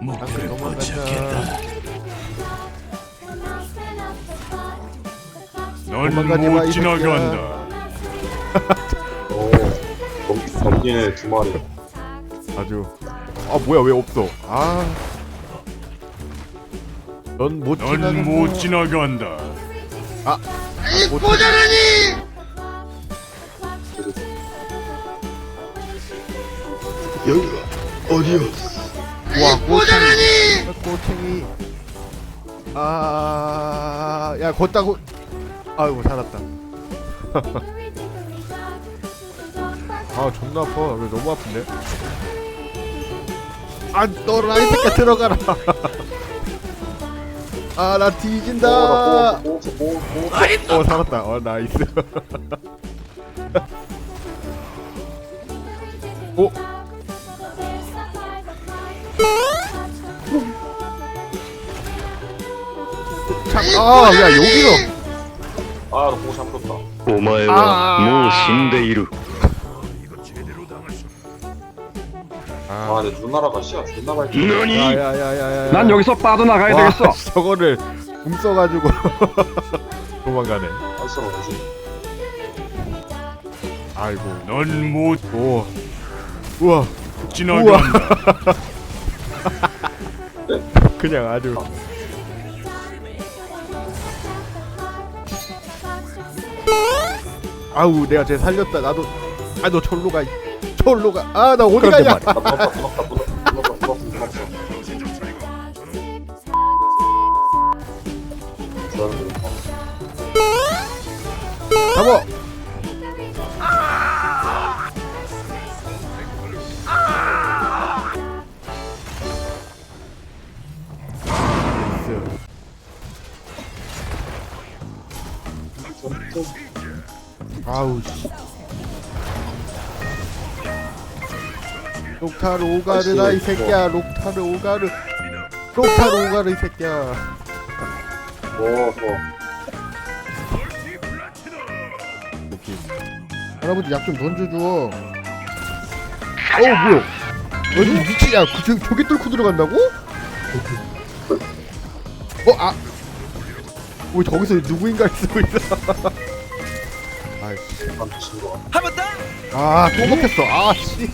목표를. 포착했다. 도망가지 마, 넌못 이 지나간다. 오, 검- 검기네 두 마리. 아주 아 뭐야 왜 없어 아넌못 지나간다 넌못 여기가 어디요? 와 꼬챙이. 꼬챙이. 아 야 걷다고. 아이고 살았다. 아 존나 아파. 왜 너무 아픈데? 아 너 라이 새끼 들어가라. 아 나 뒤진다. 어 살았다. 어 나이스. 오 참아야 여기서 아, 나 보고 잠들었다. お前はもう死んでいる 아, 내 누나라가 시야 존나 밝게. 何 야야야야야 난 여기서 빠져나가야 와, 되겠어. 저거를 궁 써가지고 도망가네 알싸로 오지. 아이고 넌 못 오 우와 지나간다. 그냥 아주 아우 내가 쟤 살렸다 나도 아 너 절로 가 절로 가아 나 어디 가냐 부럽다. 저는 그렇다. 잡아 나이스. 아우 씨 록타르 오가르라 이 새끼야 록타르 오가르 록타르 오가르 이 새끼야 오, 좋아. 할아버지 약 좀 던져줘 어우 뭐야 아니 미친 야 그, 저, 저게 뚫고 들어간다고? 어? 아! 왜 저기서 누구인가를 쓰고 있어 미친 거. 아또 먹혔어 아씨.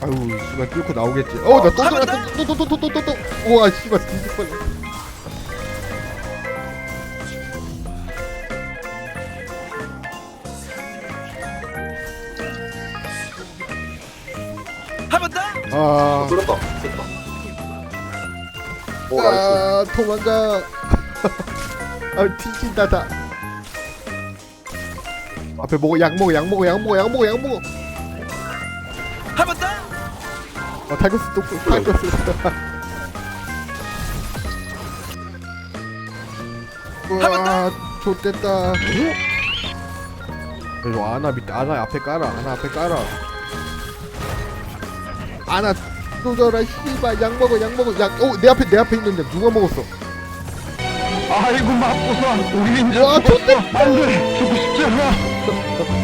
아유 씨발 뚫고 나오겠지. 어나 또 들어갔다. 또또 또 또 또또 우와 씨발 뒤 질뻔 아, 뚫렸다. 됐다. 오, 나이스. 아 도망가 아 뒤진다 다. 앞에 먹어 약 먹어 약 먹어 약 먹어 약 먹어 약 먹어. 아 타격스 또 타격스. 우와 좋됐다. 이거 아나 밑 아나 앞에 깔아 아나 앞에 깔아 아나 쏘져라 씨발. 약 먹어 약 먹어. 약어내 앞에 내 앞에 있는데 누가 먹었어? 아이고 맞고서 우리 이제 와 좋대 안돼 죽고 싶지 않아.